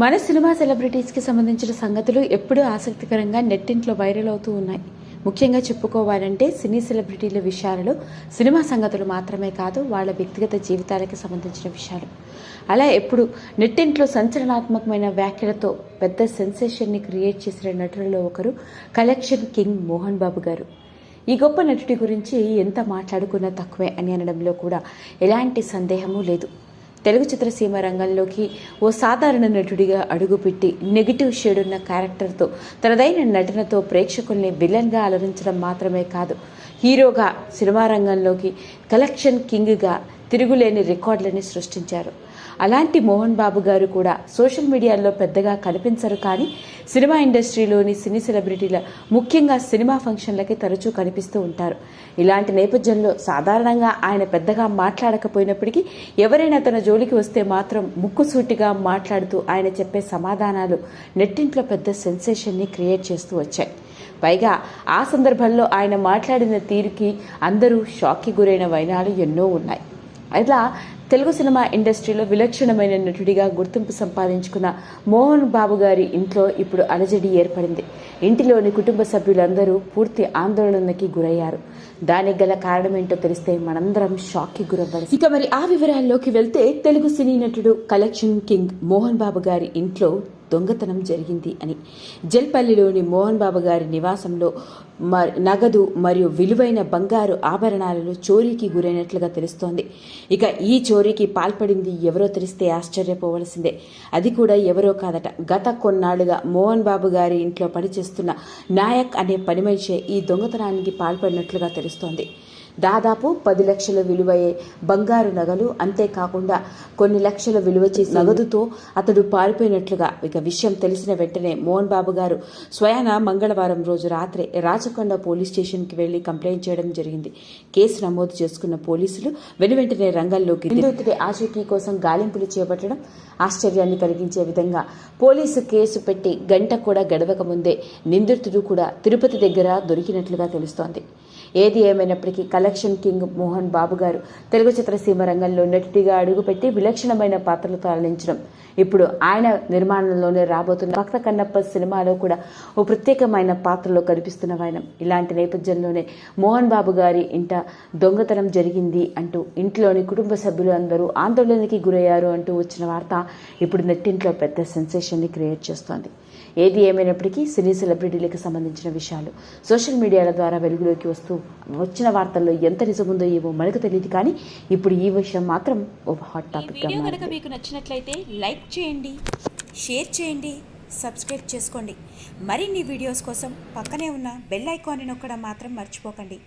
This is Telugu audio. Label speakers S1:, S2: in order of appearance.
S1: మన సినిమా సెలబ్రిటీస్కి సంబంధించిన సంగతులు ఎప్పుడూ ఆసక్తికరంగా నెట్టింట్లో వైరల్ అవుతూ ఉన్నాయి. ముఖ్యంగా చెప్పుకోవాలంటే సినీ సెలబ్రిటీల విషయాలలో సినిమా సంగతులు మాత్రమే కాదు వాళ్ళ వ్యక్తిగత జీవితాలకి సంబంధించిన విషయాలు. అలా ఎప్పుడు నెట్టింట్లో సంచలనాత్మకమైన వ్యాఖ్యలతో పెద్ద సెన్సేషన్ని క్రియేట్ చేసిన నటులలో ఒకరు కలెక్షన్ కింగ్ మోహన్ బాబు గారు. ఈ గొప్ప నటుడి గురించి ఎంత మాట్లాడుకున్నా తక్కువే అని అనడంలో కూడా ఎలాంటి సందేహమూ లేదు. తెలుగు చిత్రసీమ రంగంలోకి ఓ సాధారణ నటుడిగా అడుగుపెట్టి నెగిటివ్ షేడ్ ఉన్న క్యారెక్టర్తో తనదైన నటనతో ప్రేక్షకుల్ని విలన్గా అలరించడం మాత్రమే కాదు హీరోగా సినిమా రంగంలోకి కలెక్షన్ కింగ్గా తిరుగులేని రికార్డులని సృష్టించారు. అలాంటి మోహన్ బాబు గారు కూడా సోషల్ మీడియాలో పెద్దగా కనిపించరు కానీ సినిమా ఇండస్ట్రీలోని సినీ సెలబ్రిటీల ముఖ్యంగా సినిమా ఫంక్షన్లకి తరచూ కనిపిస్తూ ఉంటారు. ఇలాంటి నేపథ్యంలో సాధారణంగా ఆయన పెద్దగా మాట్లాడకపోయినప్పటికీ ఎవరైనా తన జోలికి వస్తే మాత్రం ముక్కుసూటిగా మాట్లాడుతూ ఆయన చెప్పే సమాధానాలు నెట్టింట్లో పెద్ద సెన్సేషన్ని క్రియేట్ చేస్తూ వచ్చాయి. పైగా ఆ సందర్భంలో ఆయన మాట్లాడిన తీరుకి అందరూ షాక్కి గురైన వైనాలు ఎన్నో ఉన్నాయి. అట్లా తెలుగు సినిమా ఇండస్ట్రీలో విలక్షణమైన నటుడిగా గుర్తింపు సంపాదించుకున్న మోహన్ బాబు గారి ఇంట్లో ఇప్పుడు అలజడి ఏర్పడింది. ఇంటిలోని కుటుంబ సభ్యులందరూ పూర్తి ఆందోళనకి గురయ్యారు. దానికి గల కారణమేంటో తెలిస్తే మనందరం షాక్కి గురవ్వాలి ఇక మరి ఆ వివరాల్లోకి వెళ్తే తెలుగు సినీ నటుడు కలెక్షన్ కింగ్ మోహన్ బాబు గారి ఇంట్లో దొంగతనం జరిగింది అని. జల్పల్లిలోని మోహన్ బాబు గారి నివాసంలో మ- నగదు మరియు విలువైన బంగారు ఆభరణాలను చోరీకి గురైనట్లుగా తెలుస్తోంది. ఇక ఈ చోరీకి పాల్పడింది ఎవరో తెలిస్తే ఆశ్చర్యపోవలసిందే. అది కూడా ఎవరో కాదట. గత కొన్నాళ్ళుగా మోహన్ బాబు గారి ఇంట్లో పనిచేస్తున్న నాయక్ అనే పని మనిషే ఈ దొంగతనానికి పాల్పడినట్లుగా తెలుస్తోంది. దాదాపు పది లక్షల విలువయ్యే బంగారు నగలు అంతేకాకుండా కొన్ని లక్షల విలువ చేసే నగదుతో అతడు పారిపోయినట్లుగా ఇక విషయం తెలిసిన వెంటనే మోహన్ బాబు గారు స్వయాన మంగళవారం రోజు రాత్రి రాచకొండ పోలీస్ స్టేషన్కి వెళ్ళి కంప్లైంట్ చేయడం జరిగింది. కేసు నమోదు చేసుకున్న పోలీసులు వెనువెంటనే రంగంలోకి నిందితుడి ఆచూకీ కోసం గాలింపులు చేపట్టడం ఆశ్చర్యాన్ని కలిగించే విధంగా పోలీసు కేసు పెట్టి గంట కూడా గడవక ముందే నిందితుడు కూడా తిరుపతి దగ్గర దొరికినట్లుగా తెలుస్తోంది. ఏది ఏమైనప్పటికీ కలెక్షన్ కింగ్ మోహన్ బాబు గారు తెలుగు చిత్రసీమ రంగంలో నటిగా అడుగుపెట్టి విలక్షణమైన పాత్రలతో అలరించడం ఇప్పుడు ఆయన నిర్మాణంలోనే రాబోతున్న భక్త కన్నప్ప సినిమాలో కూడా ఓ ప్రత్యేకమైన పాత్రలో కనిపిస్తున్న ఆయన. ఇలాంటి నేపథ్యంలోనే మోహన్ బాబు గారి ఇంట దొంగతనం జరిగింది అంటూ ఇంట్లోని కుటుంబ సభ్యులు అందరూ ఆందోళనకి గురయ్యారు అంటూ వచ్చిన వార్త ఇప్పుడు నెట్టింట్లో పెద్ద సెన్సేషన్ని క్రియేట్ చేస్తోంది. ఏది ఏమైనప్పటికీ సినీ సెలబ్రిటీలకు సంబంధించిన విషయాలు. సోషల్ మీడియాల ద్వారా వెలుగులోకి వస్తూ వచ్చిన వార్తల్లో ఎంత నిజముందో ఏమో మనకు తెలియదు కానీ ఇప్పుడు ఈ విషయం మాత్రం ఓ హాట్ మారింది.
S2: కనుక మీకు నచ్చినట్లయితే లైక్ చేయండి షేర్ చేయండి సబ్స్క్రైబ్ చేసుకోండి. మరిన్ని వీడియోస్ కోసం పక్కనే ఉన్న బెల్ ఐకాన్ని నొక్కడం మాత్రం మర్చిపోకండి.